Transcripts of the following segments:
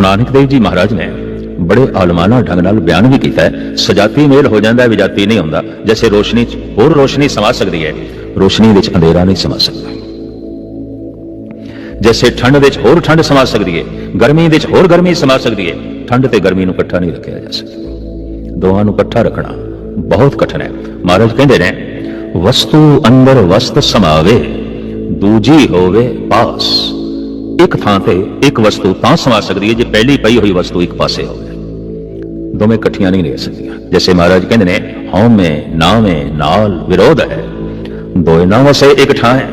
ਗੁਰੂ ਨਾਨਕ ਦੇਵ ਜੀ ਮਹਾਰਾਜ ਨੇ ਬੜੇ ਆਲਮਾਨਾ ਢੰਗ ਨਾਲ ਬਿਆਨ ਵੀ ਕੀਤਾ ਹੈ। ਸਜਾਤੀ ਮੇਲ ਹੋ ਜਾਂਦਾ ਹੈ ਵਿਜਾਤੀ ਨਹੀਂ ਹੁੰਦਾ। ਜੈਸੇ ਰੋਸ਼ਨੀ 'ਚ ਹੋਰ ਰੋਸ਼ਨੀ ਸਮਾ ਸਕਦੀ ਹੈ, ਰੋਸ਼ਨੀ ਵਿੱਚ ਅੰਧੇਰਾ ਨਹੀਂ ਸਮਾ ਸਕਦਾ। ਜੈਸੇ ਠੰਡ ਵਿੱਚ ਹੋਰ ਠੰਡ ਸਮਾ ਸਕਦੀ ਹੈ, ਗਰਮੀ ਵਿੱਚ ਹੋਰ ਗਰਮੀ ਸਮਾ ਸਕਦੀ ਹੈ, ਠੰਡ ਤੇ ਗਰਮੀ ਨੂੰ ਇਕੱਠਾ ਨਹੀਂ ਰੱਖਿਆ ਜਾ ਸਕਦਾ। ਦੋਹਾਂ ਨੂੰ ਇਕੱਠਾ ਰੱਖਣਾ ਬਹੁਤ ਕਠਿਨ ਹੈ। ਮਹਾਰਾਜ ਕਹਿੰਦੇ ਨੇ, ਵਸਤੂ ਅੰਦਰ ਵਸਤ ਸਮਾਵੇ, ਦੂਜੀ ਹੋਵੇ ਪਾਸ। ਇੱਕ ਥਾਂ ਤੇ ਇੱਕ ਵਸਤੂ ਤਾਂ ਸਮਾ ਸਕਦੀ ਹੈ ਜੇ ਪਹਿਲੀ ਪਈ ਹੋਈ ਵਸਤੂ ਇੱਕ ਪਾਸੇ ਹੋਵੇ ਦੋਵੇਂ ਇਕੱਠੀਆਂ ਨਹੀਂ ਰਹਿ ਸਕਦੀਆਂ ਜੈਸੇ ਮਹਾਰਾਜ ਕਹਿੰਦੇ ਨੇ ਹਉਮੈ ਨਾਵੇਂ ਨਾਲ ਵਿਰੋਧ ਹੈ ਦੋਏ ਨਾ ਵਸੇ ਇੱਕ ਠਾਂ ਹੈ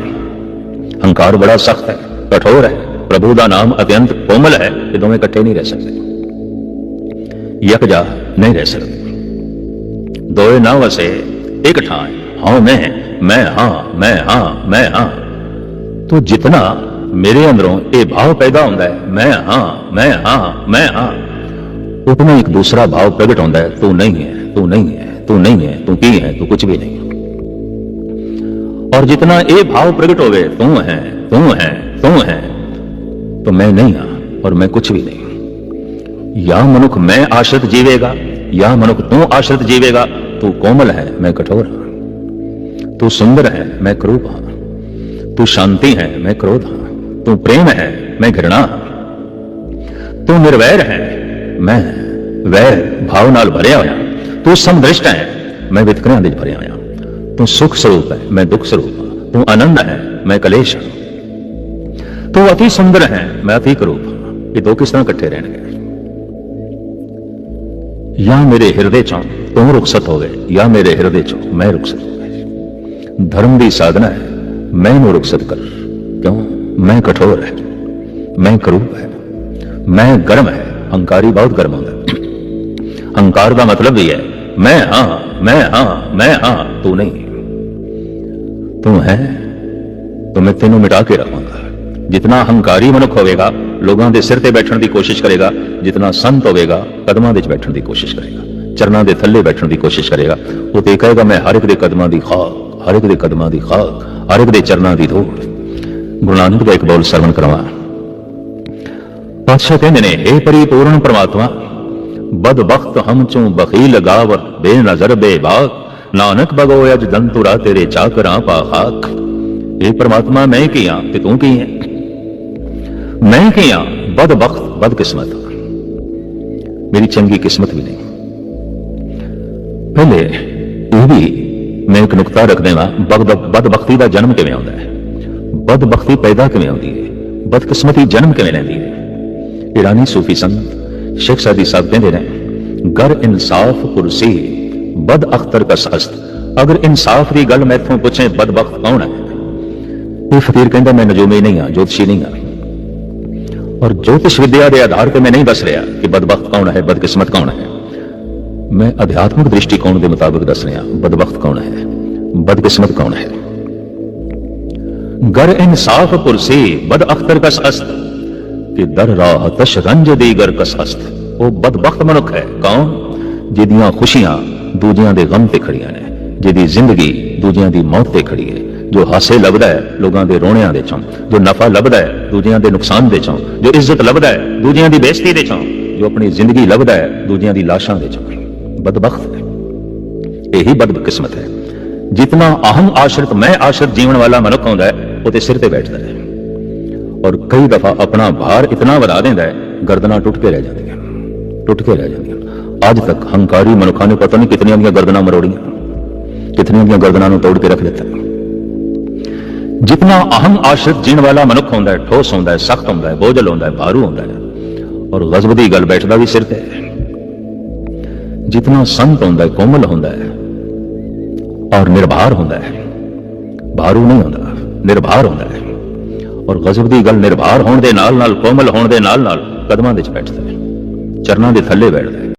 ਹੰਕਾਰ ਬੜਾ ਸਖਤ ਹੈ ਕਠੋਰ ਹੈ ਪ੍ਰਭੂ ਦਾ ਨਾਮ ਅਤਿਅੰਤ ਕੋਮਲ ਹੈ ਇਹ ਦੋਵੇਂ ਇਕੱਠੇ ਨਹੀਂ ਰਹਿ ਸਕਦੇ ਯਕਜਾ ਨਹੀਂ ਰਹਿ ਸਕਦੇ ਦੋਏ ਨਾ ਵਸੇ ਇੱਕ ਠਾਂ ਹੈ ਹਾਂ ਮੈਂ ਮੈਂ ਹਾਂ ਮੈਂ ਹਾਂ ਮੈਂ ਹਾਂ ਤੋ ਜਿਤਨਾ ਮੇਰੇ ਅੰਦਰੋਂ ਇਹ ਭਾਵ ਪੈਦਾ ਹੁੰਦਾ ਹੈ ਮੈਂ ਹਾਂ ਮੈਂ ਹਾਂ ਮੈਂ ਹਾਂ ਉਤਨਾ ਇੱਕ ਦੂਸਰਾ ਭਾਵ ਪ੍ਰਗਟ ਹੁੰਦਾ ਹੈ ਤੂੰ ਨਹੀਂ ਹੈ ਤੂੰ ਨਹੀਂ ਹੈ ਤੂੰ ਨਹੀਂ ਹੈ ਤੂੰ ਕੀ ਹੈ ਤੂੰ ਕੁਝ ਵੀ ਨਹੀਂ और जितना ये भाव प्रकट होवे तू है तू है तू है तो मैं नहीं हाँ और मैं कुछ भी नहीं या मनुख मैं आश्रित जीवेगा या मनुख तू आश्रित जीवेगा तू कोमल है मैं कठोर हाँ तू सुंदर है मैं क्रूप हाँ तू शांति है मैं क्रोध हाँ तू प्रेम है मैं घृणा हाँ तू निर्वैर है मैं वैर भाव ਨਾਲ ਭਰਿਆ ਹੋਇਆ ਤੂੰ ਸਮਦ੍ਰਿਸ਼ਟ ਹੈ ਮੈਂ ਵਿਤਕਰਿਆਂ ਦੇ ਭਰਿਆ ਹੋਇਆ ਤੂੰ ਸੁਖ ਸਰੂਪ ਹੈ ਮੈਂ ਦੁੱਖ ਸਰੂਪ ਹਾਂ ਤੂੰ ਆਨੰਦ ਹੈ ਮੈਂ ਕਲੇਸ਼ ਹਾਂ ਤੂੰ ਅਤੀ ਸੁੰਦਰ ਹੈ ਮੈਂ ਅਤੀ ਕਰੂਪ ਹਾਂ ਇਹ ਦੋ ਕਿਸ ਤਰ੍ਹਾਂ ਇਕੱਠੇ ਰਹਿਣਗੇ ਜਾਂ ਮੇਰੇ ਹਿਰਦੇ ਚੋਂ ਤੂੰ ਰੁਖਸਤ ਹੋਵੇ ਜਾਂ ਮੇਰੇ ਹਿਰਦੇ ਚੋਂ ਮੈਂ ਰੁਖਸਤ ਹੋਵੇ ਧਰਮ ਦੀ ਸਾਧਨਾ ਹੈ ਮੈਨੂੰ ਰੁਖਸਤ ਕਰ ਕਿਉਂ ਮੈਂ ਕਠੋਰ ਹੈ, ਮੈਂ ਕਰੂਪ ਹੈ, ਮੈਂ ਗਰਮ ਹੈ, ਹੰਕਾਰੀ ਬਹੁਤ ਗਰਮ ਹੁੰਦਾ ਹੰਕਾਰ ਦਾ ਮਤਲਬ ਇਹ ਹੈ, ਮੈਂ ਹਾਂ ਮੈਂ ਹਾਂ ਮੈਂ ਹਾਂ, ਤੂੰ ਨਹੀਂ। ਤੂੰ ਹੈ, ਤਾਂ ਮੈਂ ਤੈਨੂੰ ਮਿਟਾ ਕੇ ਰੱਖਾਂਗਾ। ਜਿਤਨਾ ਹੰਕਾਰੀ ਮਨੁੱਖ ਹੋਵੇਗਾ, ਲੋਕਾਂ ਦੇ ਸਿਰ ਤੇ ਬੈਠਣ ਦੀ ਕੋਸ਼ਿਸ਼ ਕਰੇਗਾ, ਜਿਤਨਾ ਸੰਤ ਹੋਵੇਗਾ, ਕਦਮਾਂ ਦੇ ਵਿੱਚ ਬੈਠਣ ਦੀ ਕੋਸ਼ਿਸ਼ ਕਰੇਗਾ, ਚਰਨਾਂ ਦੇ ਥੱਲੇ ਬੈਠਣ ਦੀ ਕੋਸ਼ਿਸ਼ ਕਰੇਗਾ। ਉਹ ਤੇ ਕਹੇਗਾ, ਮੈਂ ਹਰ ਇੱਕ ਦੇ ਕਦਮਾਂ ਦੀ ਖਾਕ, ਹਰ ਇੱਕ ਦੇ ਕਦਮਾਂ ਦੀ ਖਾਕ, ਹਰ ਇੱਕ ਦੇ ਚਰਨਾਂ ਦੀ ਧੂੜ ਗੁਰੂ ਨਾਨਕ ਦਾ ਇੱਕ ਬੋਲ ਸਰਵਣ ਕਰਵਾ। ਪਾਤਸ਼ਾਹ ਕਹਿੰਦੇ ਨੇ हे ਪਰਿਪੂਰਨ ਪ੍ਰਮਾਤਮਾ, ਬਦਬਖਤ ਹਮ ਚੋਂ ਬਖੀਲ ਗਾਵਰ, ਬੇਨਜ਼ਰ ਬੇਬਾਕ, ਨਾਨਕ ਬਗੋ ਅਜ ਦੰਤੁਰਾ ਤੇਰੇ ਚਾਕਰਾਂ ਪਾ ਖਾਕ ਇਹ ਪ੍ਰਮਾਤਮਾ, ਮੈਂ ਕੀ ਆ ਤੇ ਤੂੰ ਕੀ ਹੈ ਮੈਂ ਕੀ ਹਾਂ ਬਦਬਖਤ, ਬਦਕਿਸਮਤ। ਮੇਰੀ ਚੰਗੀ ਕਿਸਮਤ ਵੀ ਨਹੀਂ। ਪਹਿਲੇ ਇਹ ਵੀ ਮੈਂ ਇੱਕ ਨੁਕਤਾ ਰੱਖਦੇ ਹਾਂ ਬਦ ਬਦਬਖਤੀ ਦਾ ਜਨਮ ਕਿਵੇਂ ਆਉਂਦਾ ਹੈ? बदबख्ती पैदा करें आती है, बदकिस्मती जन्म करें रहती है। ईरानी सूफी संत शेख सादी साहब कहते हैं गर इंसाफ कुर्सी बद अख्तर का सस्त अगर इंसाफ की गल मैं इतों पूछे, बदबख्त कौन है? कोई फकीर कहता मैं नजोमे नहीं हाँ ज्योतिषी नहीं हाँ और ज्योतिष विद्या के आधार पर मैं नहीं दस रहा कि बदबख्त कौन है, बदकिस्मत कौन है। मैं अध्यात्मिक दृष्टिकोण के मुताबिक दस रहा, बदबख्त कौन है, बदकिस्मत कौन है। गर इंसाफ कुर्सी बद अख्तर का सस्त ਕਿ ਦਰ ਰਾਹ ਤਸ਼ ਰੰਜ ਦੀ ਗਰ ਕਸਸਤ ਉਹ ਬਦਬਖਤ ਮਨੁੱਖ ਹੈ ਕੌਣ ਜਿਹਦੀਆਂ ਖੁਸ਼ੀਆਂ ਦੂਜਿਆਂ ਦੇ ਗਮ ਤੇ ਖੜੀਆਂ ਨੇ ਜਿਹਦੀ ਜ਼ਿੰਦਗੀ ਦੂਜਿਆਂ ਦੀ ਮੌਤ ਤੇ ਖੜੀ ਹੈ ਜੋ ਹਾਸੇ ਲੱਭਦਾ ਹੈ ਲੋਕਾਂ ਦੇ ਰੋਣਿਆਂ ਦੇ ਚੋਂ ਜੋ ਨਫਾ ਲੱਭਦਾ ਹੈ ਦੂਜਿਆਂ ਦੇ ਨੁਕਸਾਨ ਦੇ ਚੋਂ ਜੋ ਇੱਜ਼ਤ ਲੱਭਦਾ ਹੈ ਦੂਜਿਆਂ ਦੀ ਬੇਇੱਜ਼ਤੀ ਦੇ ਚੋਂ ਜੋ ਆਪਣੀ ਜ਼ਿੰਦਗੀ ਲੱਭਦਾ ਹੈ ਦੂਜਿਆਂ ਦੀ ਲਾਸ਼ਾਂ ਦੇ ਚੋਂ ਬਦਬਖਤ ਹੈ ਇਹੀ ਬਦਕਿਸਮਤ ਹੈ ਜਿਤਨਾ ਅਹਮ ਆਸ਼ਰਿਤ ਮੈਂ ਆਸ਼ਰਿਤ ਜੀਵਨ ਵਾਲਾ ਮਨੁੱਖ ਹੁੰਦਾ ਹੈ ਉਹ ਤੇ ਸਿਰ ਤੇ ਬੈਠਦਾ ਹੈ। ਔਰ ਕਈ ਦਫਾ ਆਪਣਾ ਭਾਰ ਇਤਨਾ ਵਧਾ ਦਿੰਦਾ ਹੈ, ਗਰਦਨਾਂ ਟੁੱਟ ਕੇ ਰਹਿ ਜਾਂਦੀਆਂ ਟੁੱਟ ਕੇ ਰਹਿ ਜਾਂਦੀਆਂ ਅੱਜ ਤੱਕ ਹੰਕਾਰੀ ਮਨੁੱਖਾਂ ਨੇ ਪਤਾ ਨਹੀਂ ਕਿਤਨੀਆਂ ਦੀਆਂ ਗਰਦਨਾਂ ਮਰੋੜੀਆਂ, ਕਿਤਨੀਆਂ ਦੀਆਂ ਗਰਦਨਾਂ ਨੂੰ ਤੋੜ ਕੇ ਰੱਖ ਦਿੱਤਾ। ਜਿਤਨਾ ਅਹਮ ਆਸ਼ਰਿਤ ਜੀਣ ਵਾਲਾ ਮਨੁੱਖ ਹੁੰਦਾ ਹੈ, ਠੋਸ ਹੁੰਦਾ ਹੈ, ਸਖਤ ਹੁੰਦਾ ਹੈ, ਬੋਝਲ ਹੁੰਦਾ ਹੈ, ਭਾਰੂ ਹੁੰਦਾ ਹੈ। ਔਰ ਗਜ਼ਬ ਦੀ ਗੱਲ ਬੈਠਦਾ ਵੀ ਸਿਰ ਤੇ ਹੈ। ਜਿਤਨਾ ਸੰਤ ਹੁੰਦਾ ਹੈ, ਕੋਮਲ ਹੁੰਦਾ ਹੈ, ਔਰ ਨਿਰਭਾਰ ਹੁੰਦਾ ਹੈ, ਭਾਰੂ ਨਹੀਂ ਹੁੰਦਾ। ਨਿਰਭਾਰ ਹੁੰਦਾ ਹੈ। ਔਰ ਗਜ਼ਬ ਦੀ ਗੱਲ ਨਿਰਭਾਰ ਹੋਣ ਦੇ ਨਾਲ ਨਾਲ, ਕੋਮਲ ਹੋਣ ਦੇ ਨਾਲ ਨਾਲ ਕਦਮਾਂ ਦੇ ਵਿੱਚ ਬੈਠਦਾ ਹੈ। ਚਰਨਾਂ ਦੇ ਥੱਲੇ ਬੈਠਦਾ ਹੈ।